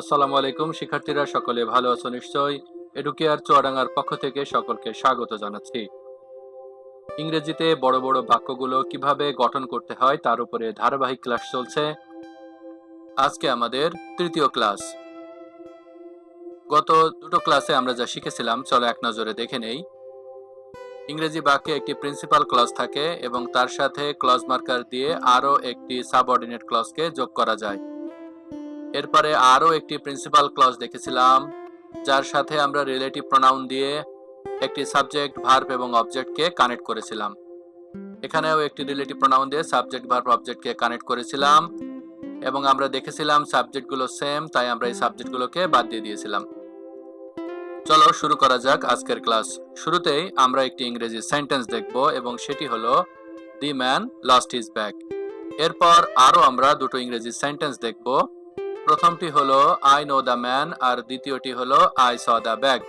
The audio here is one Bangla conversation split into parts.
আসসালামু আলাইকুম, শিক্ষার্থীরা, সকলে ভালো আছো নিশ্চয়ই? এডুকেয়ার চুয়াডাঙ্গার পক্ষ থেকে সকলকে স্বাগত জানাচ্ছি। ইংরেজিতে বড় বড় বাক্যগুলো কীভাবে গঠন করতে হয় তার উপরে ধারাবাহিক ক্লাস চলছে। আজকে আমাদের তৃতীয় ক্লাস। গত দুটো ক্লাসে আমরা যা শিখেছিলাম, চলো এক নজরে দেখে নেই। ইংরেজি বাক্যে একটি প্রিন্সিপাল ক্লজ থাকে এবং তার সাথে ক্লজ মার্কার দিয়ে আরও একটি সাবঅর্ডিনেট ক্লজকে যোগ করা যায়। এরপরে আরও একটি প্রিন্সিপাল ক্লজ দেখেছিলাম, যার সাথে আমরা রিলেটিভ প্রোনাউন দিয়ে একটি সাবজেক্ট ভার্ব এবং অবজেক্টকে কানেক্ট করেছিলাম। এখানেও একটি রিলেটিভ প্রোনাউন দিয়ে সাবজেক্ট ভার্ব অবজেক্টকে কানেক্ট করেছিলাম এবং আমরা দেখেছিলাম সাবজেক্টগুলো সেম তাই আমরা এই সাবজেক্টগুলোকে বাদ দিয়ে দিয়েছিলাম। চলো শুরু করা যাক আজকের ক্লাস শুরুতেই আমরা একটি ইংরেজি সেন্টেন্স দেখব এবং সেটি হলো the man lost his bag এরপর আরও আমরা দুটো ইংরেজি সেন্টেন্স দেখব। প্রথমটি হলো আই নো দ্য ম্যান আর দ্বিতীয়টি হলো আই স দ্য ব্যাগ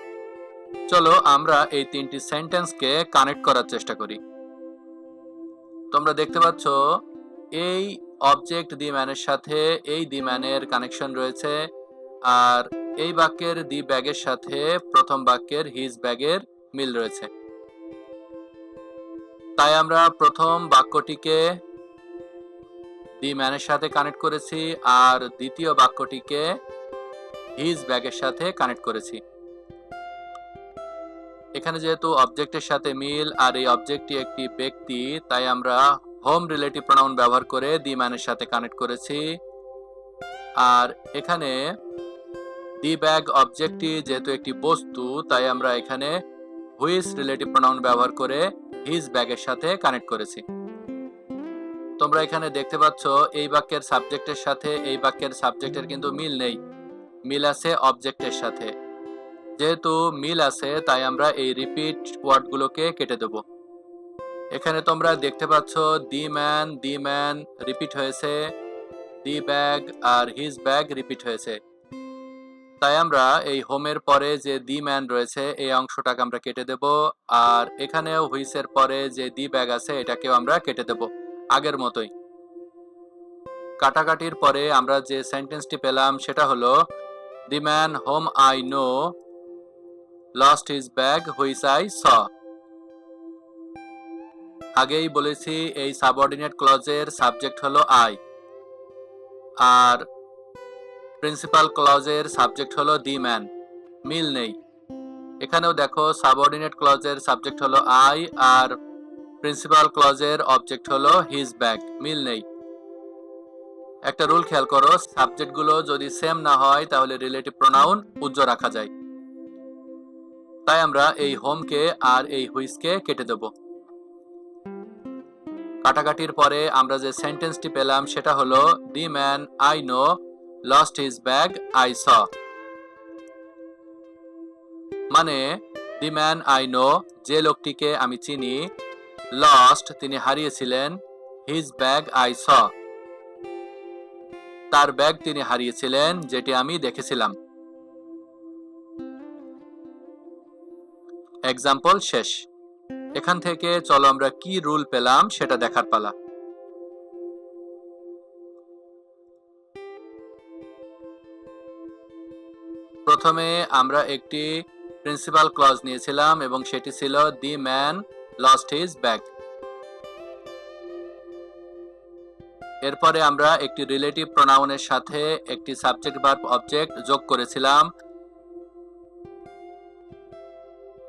চলো আমরা এই তিনটি সেন্টেন্সকে কানেক্ট করার চেষ্টা করি। তোমরা দেখতে পাচ্ছ, এই অবজেক্ট দি ম্যানের সাথে, এই দি ম্যানের কানেকশন রয়েছে আর এই বাক্যের দি ব্যাগের সাথে প্রথম বাক্যের হিজ ব্যাগের মিল রয়েছে। তাই আমরা প্রথম বাক্যটিকে দি ম্যানের সাথে কানেক্ট করেছি আর দ্বিতীয় বাক্যটিকে হিজ ব্যাগের সাথে কানেক্ট করেছি। এখানে যেহেতু অবজেক্টের সাথে মিল আর এই অবজেক্টটি একটি ব্যক্তি, তাই আমরা হোম রিলেটিভ প্রোনাউন ব্যবহার করে দি ম্যানের সাথে কানেক্ট করেছি। আর এখানে দি ব্যাগ অবজেক্টটি যেহেতু একটি বস্তু, তাই আমরা এখানে হুইস রিলেটিভ প্রোনাউন ব্যবহার করে হিজ ব্যাগের সাথে কানেক্ট করেছি। তোমরা এখানে দেখতে পাচ্ছ, এই বাক্যের সাবজেক্টের সাথে, এই বাক্যের সাবজেক্টের কিন্তু মিল নেই। মিল আছে অবজেক্টের সাথে। যেহেতু মিল আছে, তাই আমরা এই রিপিট ওয়ার্ডগুলোকে কেটে দেব। এখানে তোমরা দেখতে পাচ্ছ, the man the man repeat হয়েছে। দি ব্যাগ আর হিজ ব্যাগ রিপিট হয়েছে। তাই আমরা এই হোমের পরে যে দি ম্যান রয়েছে, এই অংশটাকে আমরা কেটে দেব। আর এখানেও হুইসের পরে যে দি ব্যাগ আছে, এটাকেও আমরা কেটে দেব। আগের মতোই। কাটাকাটির পরে আমরা যে সেন্টেন্সটি পেলাম, সেটা হলো the man whom I know lost his bag which I saw আগেই বলেছি, এই সাবঅর্ডিনেট ক্লজের সাবজেক্ট হলো আই আর প্রিন্সিপাল ক্লজের সাবজেক্ট হলো দি ম্যান মিল নেই। এখানেও দেখো সাবঅর্ডিনেট ক্লজের সাবজেক্ট হলো আই আর প্রিন্সিপাল ক্লজের অবজেক্ট হলো হিজ ব্যাগ মিল নেই। একটা রুল খেয়াল করো, সাবজেক্টগুলো যদি সেম না হয়, তাহলে রিলেটিভ প্রোনাউন উজ্জ্ব রাখা যায়। তাই আমরা এই হোমকে আর এই হুইসকে কেটে দেব। কাটাকাটির পরে আমরা যে সেন্টেন্সটি পেলাম, সেটা হলো the man I know lost his bag I saw মানে দি ম্যান আই নো যে লোকটিকে আমি চিনি লস্ট তিনি হারিয়েছিলেন হিজ ব্যাগ আই স তার ব্যাগ তিনি হারিয়েছিলেন, যেটি আমি দেখেছিলাম। এক্সাম্পল শেষ। এখান থেকে চলো আমরা কি রুল পেলাম সেটা দেখার পালা। প্রথমে আমরা একটি প্রিন্সিপাল ক্লজ নিয়েছিলাম এবং সেটি ছিল the man lost his bag এরপরে আমরা একটি রিলেটিভ প্রোনাউনের সাথে একটি সাবজেক্ট ভার্ব অবজেক্ট যোগ করেছিলাম।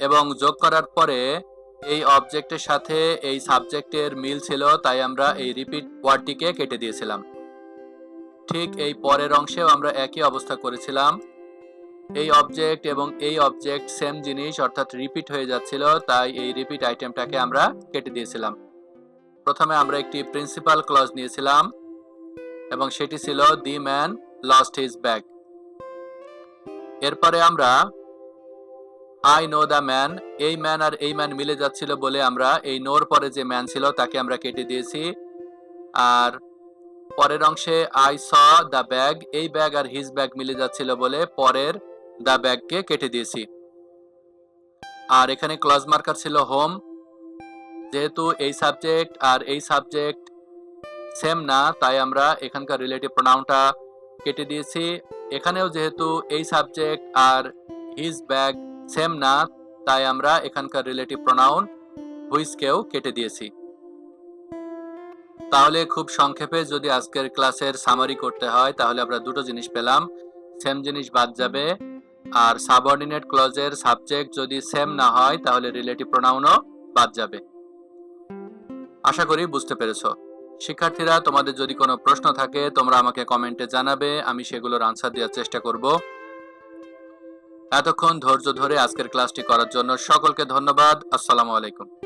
এবং যোগ করার পরে এই অবজেক্টের সাথে এই সাবজেক্টের মিল ছিল, তাই আমরা এই রিপিট ওয়ার্ডটিকে কেটে দিয়েছিলাম। ঠিক এই পরের অংশেও আমরা একই অবস্থা করেছিলাম। এই অবজেক্ট এবং এই অবজেক্ট সেম জিনিস অর্থাৎ রিপিট হয়ে যাচ্ছিল, তাই এই রিপিট আইটেমটাকে আমরা কেটে দিয়েছিলাম। প্রথমে আমরা একটি প্রিন্সিপাল ক্লজ নিয়েছিলাম এবং সেটি ছিল the man lost his bag এরপরে আমরা আই নো দ্য ম্যান এই ম্যান আর এই ম্যান মিলে যাচ্ছিল বলে আমরা এই নোর পরে যে ম্যান ছিল, তাকে আমরা কেটে দিয়েছি। আর পরের অংশে আই স দ্য ব্যাগ এই ব্যাগ আর হিজ ব্যাগ মিলে যাচ্ছিল বলে পরের দ্য ব্যাগকে কেটে দিয়েছি। আর এখানে ক্লজ মার্কার ছিল হোম যেহেতু এই সাবজেক্ট আর এই সাবজেক্ট সেম না, তাই আমরা এখানকার রিলেটিভ প্রোনাউনটা কেটে দিয়েছি। এখানেও যেহেতু এই সাবজেক্ট আর হিজ ব্যাগ সেম না, তাই আমরা এখানকার রিলেটিভ প্রোনাউন হুইসকেও কেটে দিয়েছি। তাহলে খুব সংক্ষেপে যদি আজকের ক্লাসের সামারি করতে হয়, তাহলে আমরা দুটো জিনিস পেলাম। সেম জিনিস বাদ যাবে। আর সাবঅর্ডিনেট ক্লজের সাবজেক্ট যদি সেম না হয়, তাহলে রিলেটিভ প্রোনাউনও বাদ যাবে। আশা করি বুঝতে পেরেছ। শিক্ষার্থীরা, তোমাদের যদি কোনো প্রশ্ন থাকে, তোমরা আমাকে কমেন্টে জানাবে, আমি সেগুলোর আনসার দেওয়ার চেষ্টা করব। এতক্ষণ ধৈর্য ধরে আজকের ক্লাসটি করার জন্য সকলকে ধন্যবাদ। আসসালামু আলাইকুম।